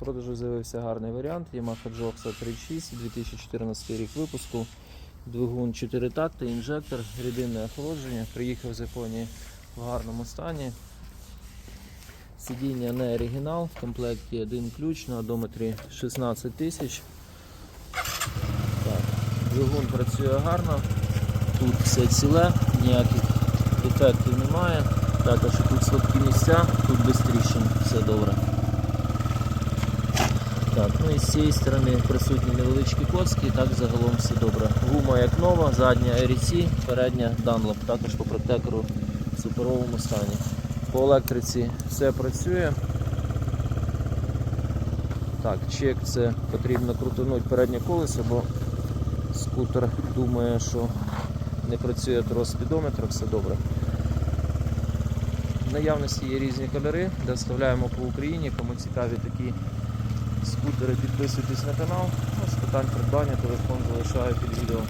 Продажу з'явився гарний варіант Yamaha Joxa 36, 2014 рік випуску. Двигун 4 такти, інжектор, рідинне охолодження. Приїхав з Японії в гарному стані. Сидіння не оригінал, в комплекті один ключ на одометрі 16 тисяч. Двигун працює гарно, тут все ціле, ніяких дефектів немає. Також тут слабкі місця, тут без тріщин, все добре. Так, ну і з цієї сторони присутні невеличкі коцки, так загалом все добре. Гума як нова, задня RC, передня Dunlop, також по протектору в суперовому стані. По електриці все працює. Так, чек це потрібно крутанути переднє колесо, бо скутер думає, що не працює трос спідометра, все добре. В наявності є різні кольори, доставляємо по Україні, кому цікаві такі скутери, підписуйтесь на канал. З питань придбання телефон залишаю під відео.